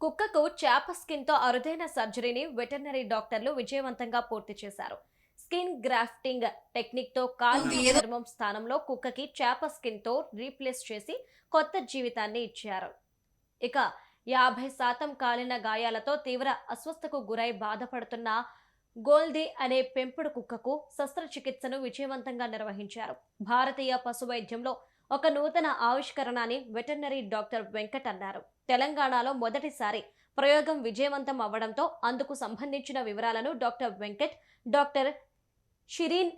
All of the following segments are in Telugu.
కుక్కకు చేప స్కిన్తో అరుదైన సర్జరీని వెటర్నరీ డాక్టర్లు విజయవంతంగా పూర్తి చేశారు. స్కిన్ గ్రాఫ్టింగ్ టెక్నిక్తో చర్మం స్థానంలో కుక్కకి చేప స్కిన్తో రీప్లేస్ చేసి కొత్త జీవితాన్ని ఇచ్చారు. ఇక యాభై శాతం కాలిన గాయాలతో తీవ్ర అస్వస్థకు గురై బాధపడుతున్న గోల్దీ అనే పెంపుడు కుక్కకు శస్త్రచికిత్సను విజయవంతంగా నిర్వహించారు. భారతీయ పశు వైద్యంలో ఒక నూతన ఆవిష్కరణ అని వెటర్నరీ డాక్టర్ వెంకట్ అన్నారు. తెలంగాణలో మొదటిసారి ప్రయోగం విజయవంతం అవ్వడంతో అందుకు సంబంధించిన వివరాలను డాక్టర్ వెంకట్ డాక్టర్ షిరీన్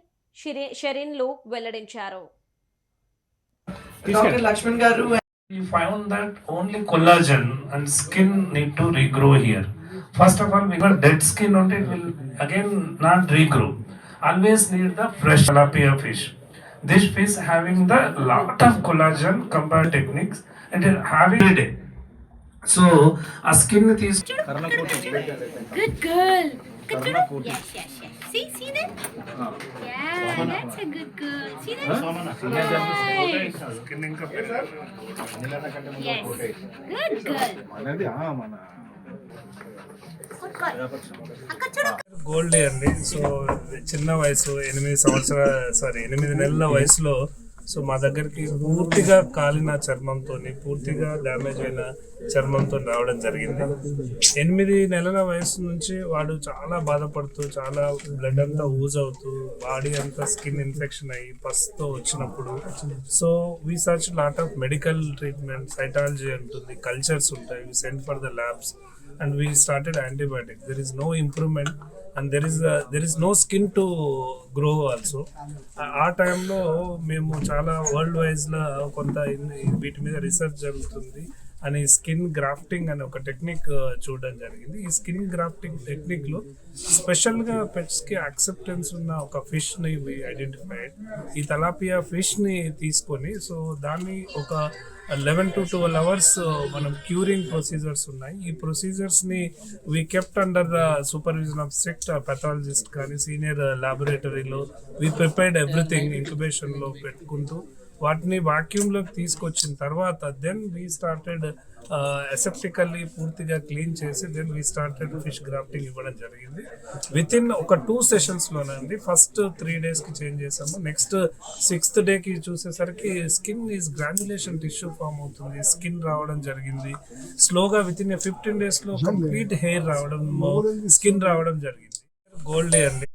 షిరీన్లు వెల్లడించారు. First of all we dead skin ఉంటే again not regrow always need the fresh fish This fish having the lot of collagen compared techniques and it having every day. So, a skin is Good girl. Good girl. Yes, yes, yes. See, see that? Yeah, that's a good girl. See that? Right. Yes. Good girl. Gold అండి. సో చిన్న వయసు ఎనిమిది సంవత్సరాల సారీ ఎనిమిది నెలల వయసులో సో మా దగ్గరికి పూర్తిగా కాలిన చర్మంతో పూర్తిగా డ్యామేజ్ అయిన చర్మంతో రావడం జరిగింది. ఎనిమిది నెలల వయసు నుంచి వాడు చాలా బాధపడుతూ చాలా బ్లడ్ అంతా ఊజ్ అవుతూ బాడీ అంతా స్కిన్ ఇన్ఫెక్షన్ అయ్యి పస్తో వచ్చినప్పుడు so we search lot of medical treatment cytology ఉంటుంది కల్చర్స్ ఉంటాయి we send for the labs and we started antibiotic there is no improvement and there is a, there is no skin to grow also ఆ- ఆ టైంలో మేము చాలా వరల్డ్ వైజ్లో కొంత ఇన్- వీటి మీద రీసెర్చ్ జరుగుతుంది అని స్కిన్ గ్రాఫ్టింగ్ అనే ఒక టెక్నిక్ చూడడం జరిగింది. ఈ స్కిన్ గ్రాఫ్టింగ్ టెక్నిక్లో స్పెషల్గా పెట్స్కి యాక్సెప్టెన్స్ ఉన్న ఒక ఫిష్ని ఐడెంటిఫైడ్ ఈ తలాపియా ఫిష్ని తీసుకొని సో దాన్ని ఒక లెవెన్ టు ట్వెల్వ్ అవర్స్ మనం క్యూరింగ్ ప్రొసీజర్స్ ఉన్నాయి. ఈ ప్రొసీజర్స్ని we kept under the supervision of strict pathologist కానీ సీనియర్ ల్యాబొరేటరీలో వీ ప్రిపేర్డ్ ఎవ్రీథింగ్ ఇంక్యుబేషన్లో పెట్టుకుంటూ వాటిని వాక్యూమ్లోకి తీసుకొచ్చిన తర్వాత దెన్ వీ స్టార్టెడ్ అసెప్టికల్లీ పూర్తిగా క్లీన్ చేసి then we started fish grafting ఇవ్వడం జరిగింది. విత్ ఇన్ ఒక టూ సెషన్స్లోనండి ఫస్ట్ త్రీ డేస్కి చేంజ్ చేసాము నెక్స్ట్ సిక్స్త్ డేకి చూసేసరికి skin is granulation tissue form అవుతుంది. స్కిన్ రావడం జరిగింది. స్లోగా విత్ ఇన్ ఫిఫ్టీన్ డేస్లో కంప్లీట్ హెయిర్ రావడం స్కిన్ రావడం జరిగింది. గోల్డ్ అండి.